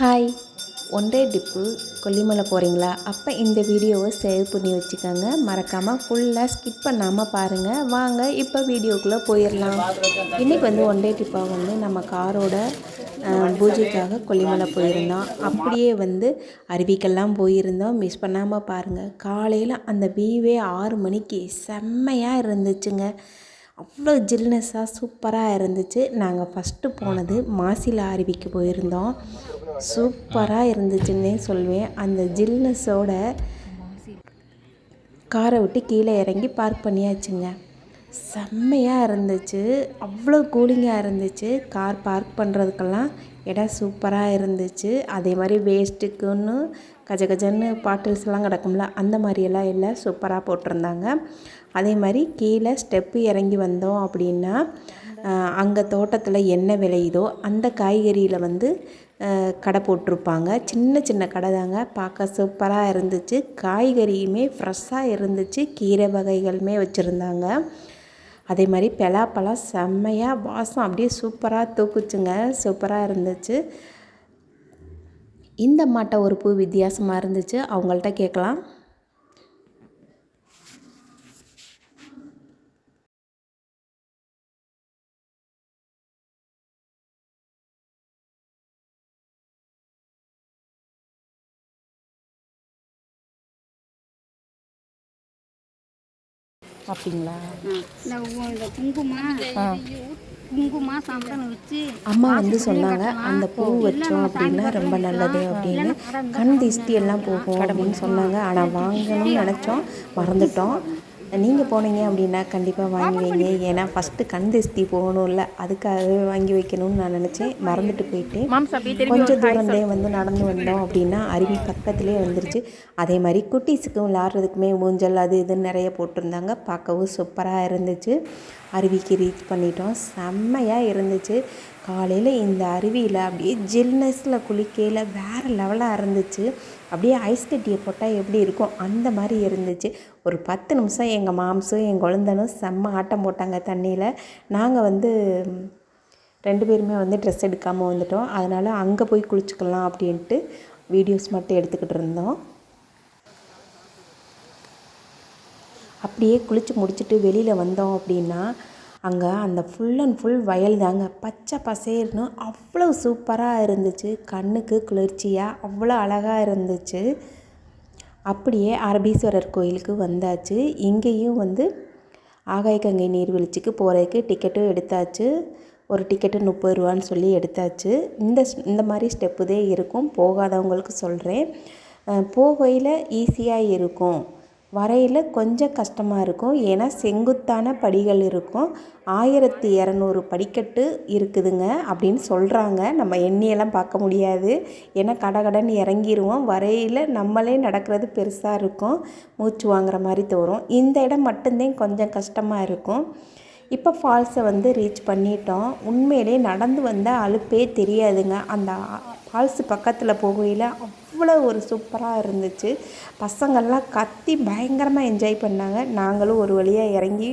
Hi ஒன்றே tip Kollimalai போகிறீங்களா அப்போ இந்த வீடியோவை சேவ் பண்ணி வச்சுக்கோங்க. மறக்காமல் ஃபுல்லாக ஸ்கிப் பண்ணாமல் பாருங்கள் வாங்க இப்போ வீடியோக்குள்ளே போயிடலாம் இன்றைக்கி வந்து ஒன்றே டிப்பாக வந்து நம்ம காரோட பூஜைக்காக கொல்லிமலை போயிருந்தோம். அப்படியே வந்து அருவிக்கெல்லாம் போயிருந்தோம். மிஸ் பண்ணாமல் பாருங்கள் காலையில் அந்த வியூவே ஆறு மணிக்கு. செம்மையாக இருந்துச்சுங்க. அவ்வளோ ஜில்னஸ்ஸாக சூப்பராக இருந்துச்சு. நாங்கள் ஃபஸ்ட்டு போனது மாசிலா அருவிக்கு போயிருந்தோம். சூப்பராக இருந்துச்சுன்னே சொல்வேன். அந்த ஜில்னஸோட காரை விட்டு கீழே இறங்கி பார்க் பண்ணியாச்சுங்க. செம்மையாக இருந்துச்சு. அவ்வளோ கூலிங்காக இருந்துச்சு. கார் பார்க் பண்ணுறதுக்கெல்லாம் இடம் சூப்பராக இருந்துச்சு. அதே மாதிரி வேஸ்ட்டுக்குன்னு கஜ கஜன்னு பாட்டில்ஸ்லாம் கிடக்கும்ல அந்த மாதிரியெல்லாம் இல்லை சூப்பராக போட்டிருந்தாங்க. அதே மாதிரி கீழே ஸ்டெப்பு இறங்கி வந்தோம் அப்படின்னா அங்கே தோட்டத்தில் என்ன விளையுதோ அந்த காய்கறியில் வந்து கடை போட்டிருப்பாங்க. சின்ன சின்ன கடை தாங்க. பார்க்க சூப்பராக இருந்துச்சு. காய்கறியுமே ஃப்ரெஷ்ஷாக இருந்துச்சு. கீரை வகைகளுமே வச்சுருந்தாங்க. அதே மாதிரி பலாப்பழம் செம்மையாக வாசம் அப்படியே சூப்பராக தூக்குச்சுங்க. சூப்பராக இருந்துச்சு. இந்த மாட்டை ஒரு பூ வித்தியாசமாக இருந்துச்சு. அவங்கள்ட்ட கேட்கலாம். அப்படிங்களா இந்த குங்குமம் வச்சு அம்மா வந்து சொன்னாங்க அந்த பூ வச்சோம் அப்படின்னா ரொம்ப நல்லது அப்படின்னு கண் திஷ்டி எல்லாம் போகும் அப்படின்னு சொன்னாங்க. ஆனால் வாங்கணும்னு நினச்சோம் மறந்துட்டோம். நீங்கள் போனீங்க அப்படின்னா கண்டிப்பாக வாங்கி வைங்க ஏன்னா ஃபஸ்ட்டு கண் திஷ்டி போகணும்ல. அதுக்காகவே வாங்கி வைக்கணும்னு நான் நினச்சேன். மறந்துட்டு போயிட்டேன். கொஞ்சம் தூரந்தே வந்து நடந்து வந்தோம் அப்படின்னா அருவி பக்கத்துலேயே வந்துருச்சு. அதே மாதிரி குட்டீஸுக்கும் விளாட்றதுக்குமே ஊஞ்சல் அது இதுன்னு நிறைய போட்டிருந்தாங்க. பார்க்கவும் சூப்பராக இருந்துச்சு. அருவிக்கு ரீச் பண்ணிட்டோம். செம்மையாக இருந்துச்சு. காலையில் இந்த அருவியில் அப்படியே ஜில்னஸில் குளிக்கையில் வேறு லெவலாக இருந்துச்சு. அப்படியே ஐஸ் கட்டியை போட்டால் எப்படி இருக்கும்? அந்த மாதிரி இருந்துச்சு. ஒரு பத்து நிமிஷம் எங்கள் மாம்ஸும் என் குழந்தனும் செம்ம ஆட்டம் போட்டாங்க தண்ணியில். நாங்கள் வந்து ரெண்டு பேருமே வந்து ட்ரெஸ் எடுக்காமல் வந்துட்டோம். அதனால் அங்கே போய் குளிச்சுக்கலாம் அப்படின்ட்டு வீடியோஸ் மட்டும் எடுத்துக்கிட்டு இருந்தோம். அப்படியே குளித்து முடிச்சுட்டு வெளியில் வந்தோம் அப்படின்னா அங்கே அந்த ஃபுல் அண்ட் ஃபுல் வயல் தாங்க. பச்சை பசேர்னு அவ்வளோ சூப்பராக இருந்துச்சு. கண்ணுக்கு குளிர்ச்சியாக அவ்வளோ அழகாக இருந்துச்சு. அப்படியே அரபீஸ்வரர் கோயிலுக்கு வந்தாச்சு. இங்கேயும் வந்து ஆகாயகங்கை நீர்வீழ்ச்சிக்கு போகிறதுக்கு டிக்கெட்டும் எடுத்தாச்சு. ஒரு டிக்கெட்டு முப்பது ரூபான்னு சொல்லி எடுத்தாச்சு. இந்த ஸ்- இந்த மாதிரி ஸ்டெப்பு தான் இருக்கும். போகாதவங்களுக்கு சொல்கிறேன் போகையில் ஈஸியாக இருக்கும். வரையில் கொஞ்சம் கஷ்டமாக இருக்கும். ஏன்னா செங்குத்தான படிகள் இருக்கும். ஆயிரத்தி இரநூறு படிக்கட்டு இருக்குதுங்க அப்படின்னு சொல்கிறாங்க நம்ம எண்ணியெல்லாம் பார்க்க முடியாது. ஏன்னா கடகடன்னு இறங்கிடுவோம் வரையில் நம்மளே நடக்கிறது பெருசாக இருக்கும். மூச்சு வாங்குற மாதிரி தோறும். இந்த இடம் மட்டும்தான் கொஞ்சம் கஷ்டமாக இருக்கும். இப்போ ஃபால்ஸை வந்து ரீச் பண்ணிட்டோம். உண்மையிலே நடந்து வந்த அலுப்பே தெரியாதுங்க. அந்த ஃபால்ஸு பக்கத்தில் போகையில் அவ்வளோ ஒரு சூப்பராக இருந்துச்சு. பசங்கள்லாம் கத்தி பயங்கரமாக என்ஜாய் பண்ணாங்க. நாங்களும் ஒரு வழியாக இறங்கி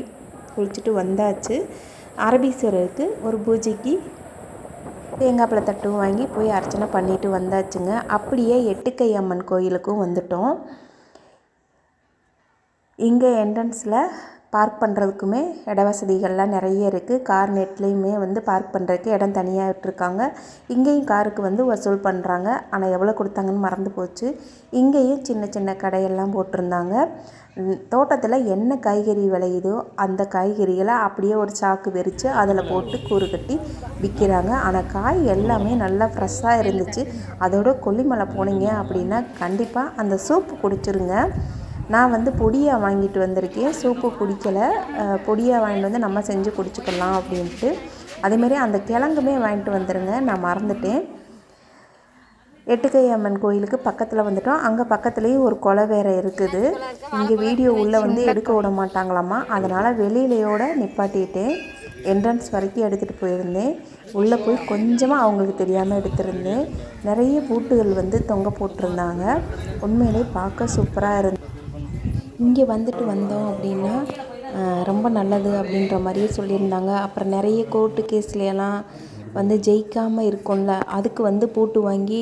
குளிச்சுட்டு வந்தாச்சு. அரபீஸ்வரருக்கு ஒரு பூஜைக்கு தேங்காய் பழத்தட்டும் வாங்கி போய் அர்ச்சனை பண்ணிட்டு வந்தாச்சுங்க. அப்படியே எட்டுக்கை அம்மன் கோயிலுக்கும் வந்துட்டோம். இங்கே என்ட்ரன்ஸில் பார்க் பண்ணுறதுக்குமே இட வசதிகள்லாம் நிறைய இருக்குது கார் நெட்லேயுமே வந்து பார்க் பண்ணுறதுக்கு இடம் தனியாக விட்டுருக்காங்க. இங்கேயும் காருக்கு வந்து வசூல் பண்ணுறாங்க ஆனால் எவ்வளோ கொடுத்தாங்கன்னு மறந்து போச்சு. இங்கேயும் சின்ன சின்ன கடையெல்லாம் போட்டிருந்தாங்க. தோட்டத்தில் என்ன காய்கறி விளையுதோ அந்த காய்கறிகளை அப்படியே ஒரு சாக்கு விரித்து அதில் போட்டு கூறு கட்டி விற்கிறாங்க ஆனால் காய் எல்லாமே நல்லா ஃப்ரெஷ்ஷாக இருந்துச்சு. அதோட கொல்லிமலை போனீங்க அப்படின்னா கண்டிப்பாக அந்த சூப்பு குடிச்சிருங்க. நான் வந்து பொடியாக வாங்கிட்டு வந்திருக்கேன். சூப்பு குடிக்கலை பொடியை பொடியாக வாங்கிட்டு வந்து நம்ம செஞ்சு குடிச்சுக்கலாம் அப்படின்ட்டு. அதேமாரி அந்த கிழங்குமே வாங்கிட்டு வந்துடுங்க நான் மறந்துட்டேன். எட்டுக்கை அம்மன் கோயிலுக்கு பக்கத்தில் வந்துட்டோம். அங்கே பக்கத்துலேயும் ஒரு கொலை வேற இருக்குது. இங்கே வீடியோ உள்ளே வந்து எடுக்க விட மாட்டாங்களாமா? அதனால் வெளியிலையோட நிப்பாட்டிட்டேன். என்ட்ரன்ஸ் வரைக்கும் எடுத்துகிட்டு போயிருந்தேன். உள்ளே போய் கொஞ்சமாக அவங்களுக்கு தெரியாமல் எடுத்திருந்தேன். நிறைய பூட்டுகள் வந்து தொங்க போட்டிருந்தாங்க. உண்மையிலே பார்க்க சூப்பராக இருந்து இங்கே வந்துட்டு வந்தோம் அப்படின்னா ரொம்ப நல்லது அப்படின்ற மாதிரியே சொல்லியிருந்தாங்க. அப்புறம் நிறைய கோர்ட்டு கேஸ்லையெல்லாம் வந்து ஜெயிக்காமல் இருக்கும்ல அதுக்கு வந்து பூட்டு வாங்கி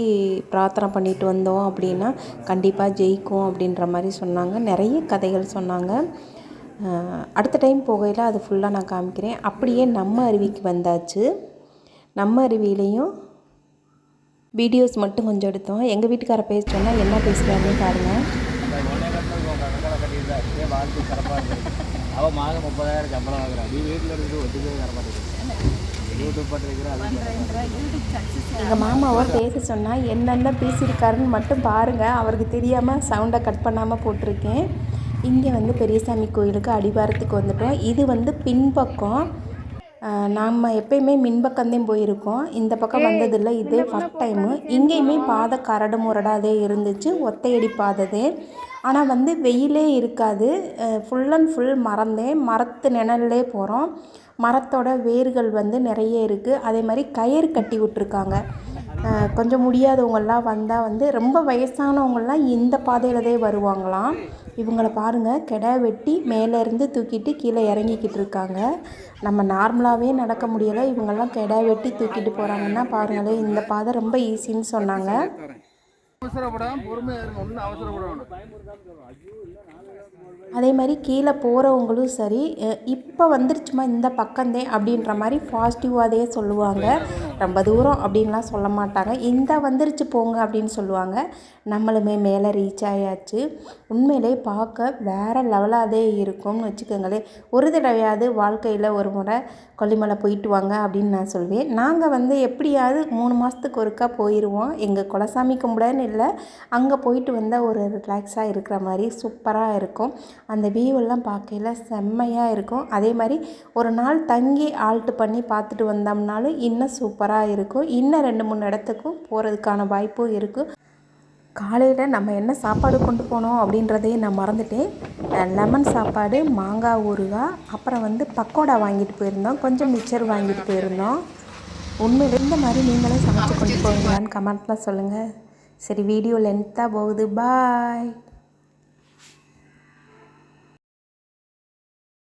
பிரார்த்தனை பண்ணிட்டு வந்தோம் அப்படின்னா கண்டிப்பாக ஜெயிக்கும் அப்படின்ற மாதிரி சொன்னாங்க. நிறைய கதைகள் சொன்னாங்க. அடுத்த டைம் போகையில் அது ஃபுல்லாக நான் காமிக்கிறேன். அப்படியே நம்ம அருவிக்கு வந்தாச்சு. நம்ம அருவியிலையும் வீடியோஸ் மட்டும் கொஞ்சம் எடுத்தோம். எங்கள் வீட்டுக்கார பேச சொன்னால் என்ன பேசுகிறாருன்னு பாருங்கள் கட்டியிருந்தா இதே வாழ்க்கை சிறப்பாக இருக்குது அவள் மாதம் முப்பதாயிரம் சம்பளம் வாங்குறா. நீ வீட்டில் இருந்து ஒத்துக்கவே தர மாட்டேங்குது யூடியூப் அது எங்கள் மாமாவை பேச சொன்னால் என்னென்ன பேசியிருக்காருன்னு மட்டும் பாருங்கள் அவருக்கு தெரியாமல் சவுண்டை கட் பண்ணாமல் போட்டிருக்கேன். இங்கே வந்து பெரியசாமி கோயிலுக்கு அடிவாரத்துக்கு வந்துட்டோம். இது வந்து பின்பக்கம். நாம் எப்பயுமே மின்பக்கம்தான் போயிருக்கோம். இந்த பக்கம் வந்ததில்லை. இதே ஃபஸ்ட் டைமு இங்கேயுமே பாதை கரடு முரடாதே இருந்துச்சு. ஒத்தையடி பாததே ஆனால் வந்து வெயிலே இருக்காது. ஃபுல் அண்ட் ஃபுல் மறந்தே மரத்து நிழல்லே போகிறோம் மரத்தோட வேர்கள் வந்து நிறைய இருக்குது அதே மாதிரி கயிறு கட்டி விட்ருக்காங்க கொஞ்சம் முடியாதவங்கள்லாம் வந்தால் வந்து ரொம்ப வயசானவங்கள்லாம் இந்த பாதையில் தான் வருவாங்களாம். இவங்கள பாருங்கள் கெடா வெட்டி மேலேருந்து தூக்கிட்டு கீழே இறங்கிக்கிட்டு இருக்காங்க. நம்ம நார்மலாகவே நடக்க முடியலை. இவங்கெல்லாம் கெடா வெட்டி தூக்கிட்டு போகிறாங்கன்னா பாருங்களேன் இந்த பாதை ரொம்ப ஈஸின்னு சொன்னாங்க. அவசரப்படாமல் பொறுமையாக இருங்க. ஒன்றும் அவசரப்படணும் அதே மாதிரி கீழே போகிறவங்களும் சரி இப்போ வந்துருச்சுமா இந்த பக்கம்தே அப்படின்ற மாதிரி பாசிட்டிவாகவே சொல்லுவாங்க. ரொம்ப தூரம் அப்படின்லாம் சொல்ல மாட்டாங்க. இந்த வந்துருச்சு போங்க அப்படின்னு சொல்லுவாங்க. நம்மளுமே மேலே ரீச் ஆயாச்சு. உண்மையிலே பார்க்க வேறு லெவலாகவே இருக்கும்னு வச்சுக்கோங்களேன் ஒரு தடவையாவது வாழ்க்கையில் ஒரு முறை கொல்லிமலை போயிட்டு வாங்க அப்படின்னு நான் சொல்வேன். நாங்கள் வந்து எப்படியாவது மூணு மாதத்துக்கு ஒருக்கா போயிடுவோம் எங்கள் குலசாமி கும்பிடன்னு இல்லை அங்கே போயிட்டு வந்தால் ஒரு ரிலாக்ஸாக இருக்கிற மாதிரி சூப்பராக இருக்கும். அந்த வியூவெல்லாம் பார்க்கையில் பார்க்கையில செம்மையாக இருக்கும். அதே மாதிரி ஒரு நாள் தங்கி ஆல்ட்டு பண்ணி பார்த்துட்டு வந்தோம்னாலும் இன்னும் சூப்பராக இருக்கும் இன்னும் ரெண்டு மூணு இடத்துக்கும் போகிறதுக்கான வாய்ப்பும் இருக்குது. காலையில் நம்ம என்ன சாப்பாடு கொண்டு போனோம் அப்படின்றதையும் நான் மறந்துட்டேன். லெமன் சாப்பாடு மாங்காய் ஊறுகாய் அப்புறம் வந்து பக்கோடா வாங்கிட்டு போயிருந்தோம். கொஞ்சம் மிச்சர் வாங்கிட்டு போயிருந்தோம். உண்மையில் இந்த மாதிரி நீங்களும் சமைச்சு கொண்டு போவீங்களான்னு கமெண்ட்டில் சொல்லுங்கள் சரி வீடியோ லென்த்தாக போகுது. பாய்